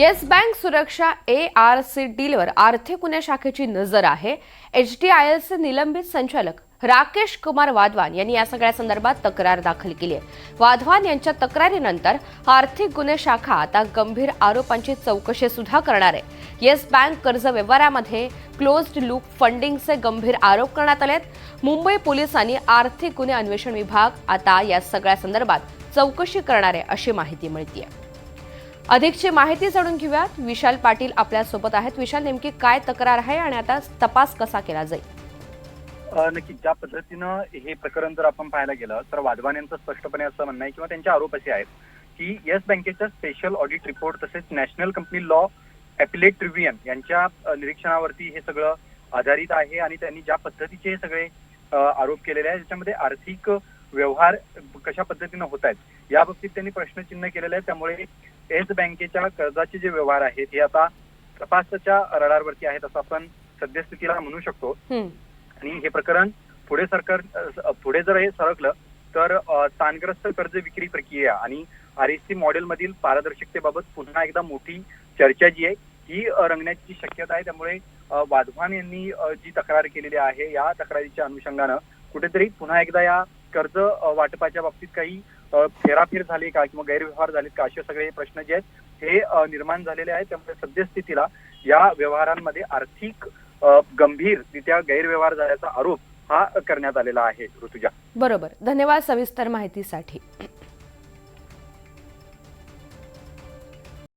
Yes bank सुरक्षा A R C डीलवर आर्थिक गुन्हे शाखेची नजर आहे. एच डी आय एलचे निलंबित संचालक राकेश कुमार वाधवान यांनी या सगळ्या संदर्भात तक्रार दाखल केली आहे. वाधवान यांच्या तक्रारीनंतर आर्थिक गुन्हे शाखा आता गंभीर आरोपांची चौकशी सुद्धा करणार आहे. येस बँक कर्ज व्यवहारामध्ये क्लोज्ड लूप फंडिंगचे गंभीर आरोप करण्यात आलेत. मुंबई पोलिसांनी आर्थिक गुन्हे अन्वेषण विभाग आता या सगळ्या संदर्भात चौकशी करणार आहे अशी माहिती मिळतीये. अधिकची माहिती जाणून घेऊयात. विशाल पाटील आपल्यासोबत आहेत. विशाल नेमकी काय तक्रार आहे आणि आता तपास कसा केला जाईल? नक्की ज्या पद्धतीनं हे प्रकरण जर आपण पाहायला गेलं तर वाधवान यांचं स्पष्टपणे असं म्हणणं आहे किंवा त्यांचे आरोप असे आहेत की येस बँकेच्या स्पेशल ऑडिट रिपोर्ट तसेच national company law appellate tribunal यांच्या निरीक्षणावरती हे सगळं आधारित आहे आणि त्यांनी ज्या पद्धतीचे हे सगळे आरोप केलेले आहेत ज्याच्यामध्ये आर्थिक व्यवहार कशा पद्धतीनं होत आहेत या बाबतीत त्यांनी प्रश्नचिन्ह केलेलं आहे. त्यामुळे येस बँकेच्या कर्जाचे जे व्यवहार आहेत हे आता तपासाच्या रडारवरती आहेत असं आपण सद्यस्थितीला म्हणू शकतो. हं, आणि हे प्रकरण पुढे सरकार पुढे जर हे सरकलं तर ताणग्रस्त कर्ज विक्री प्रक्रिया आणि आर एस सी मॉडेल मधील पारदर्शकतेबाबत पुन्हा एकदा मोठी चर्चा जी आहे ही रंगण्याची शक्यता आहे. त्यामुळे वाधवान यांनी जी तक्रार केलेली आहे या तक्रारीच्या अनुषंगानं कुठेतरी पुन्हा एकदा या कर्ज वाटपाच्या बाबतीत काही फेराफेर झाली का किंवा गैरव्यवहार झालेत का? असे सगळे प्रश्न जे आहेत हे निर्माण झालेले आहेत. त्यामुळे सद्यस्थितीला या व्यवहारांमध्ये आर्थिक गंभीररित्या गैरव्यवहार झाल्याचा आरोप हा करण्यात आलेला आहे ऋतुजा. बरोबर. धन्यवाद सविस्तर माहितीसाठी.